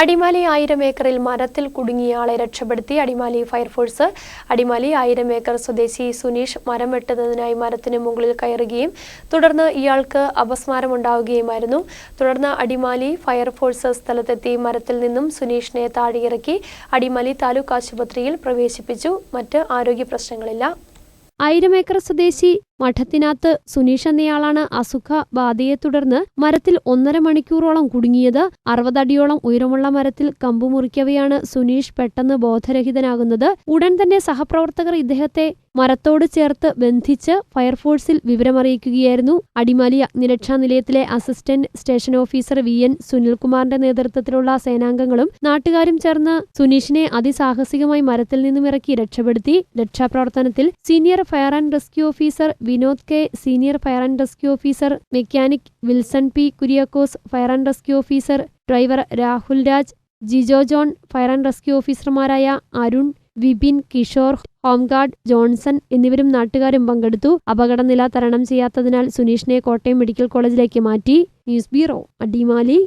അടിമാലി ആയിരം ഏക്കറിൽ മരത്തിൽ കുടുങ്ങിയ ആളെ രക്ഷപ്പെടുത്തി അടിമാലി ഫയർഫോഴ്സ്. അടിമാലി ആയിരം ഏക്കർ സ്വദേശി സുനീഷ് മരം വെട്ടുന്നതിനായി മരത്തിന് മുകളിൽ കയറുകയും തുടർന്ന് ഇയാൾക്ക് അപസ്മാരമുണ്ടാവുകയുമായിരുന്നു. തുടർന്ന് അടിമാലി ഫയർഫോഴ്സ് സ്ഥലത്തെത്തി മരത്തിൽ നിന്നും സുനീഷിനെ താഴെയിറക്കി അടിമാലി താലൂക്ക് ആശുപത്രിയിൽ പ്രവേശിപ്പിച്ചു. മറ്റ് ആരോഗ്യ പ്രശ്നങ്ങളില്ല. ആയിരം ഏക്കർ സ്വദേശി മഠത്തിനകത്ത് സുനീഷ് എന്നയാളാണ് അസുഖ ബാധയെ തുടർന്ന് മരത്തിൽ ഒന്നര മണിക്കൂറോളം കുടുങ്ങിയത്. അറുപതടിയോളം ഉയരമുള്ള മരത്തിൽ കമ്പു മുറിക്കവെയാണ് സുനീഷ് പെട്ടെന്ന് ബോധരഹിതനാകുന്നത്. ഉടൻ തന്നെ സഹപ്രവർത്തകർ ഇദ്ദേഹത്തെ മരത്തോട് ചേർത്ത് ബന്ധിച്ച് ഫയർഫോഴ്സിൽ വിവരമറിയിക്കുകയായിരുന്നു. അടിമാലി അഗ്നിരക്ഷാ നിലയത്തിലെ assistant station officer V N സുനിൽകുമാറിന്റെ നേതൃത്വത്തിലുള്ള സേനാംഗങ്ങളും നാട്ടുകാരും ചേർന്ന് സുനീഷിനെ അതിസാഹസികമായി മരത്തിൽ നിന്നും ഇറക്കി രക്ഷപ്പെടുത്തി. രക്ഷാപ്രവർത്തനത്തിൽ senior fire and rescue officer Vinod K senior fire and rescue officer mechanic Wilson P Kuriakose fire and rescue officer driver Rahul Raj Jijo John fire and rescue ഓഫീസർമാരായ Arun Vipin Kishore home guard Johnson എന്നിവരും നാട്ടുകാരും പങ്കെടുത്തു. അപകടനില തരണം ചെയ്യാത്തതിനാൽ സുനീഷിനെ Kottayam medical കോളേജിലേക്ക് മാറ്റി. News bureau Adimali.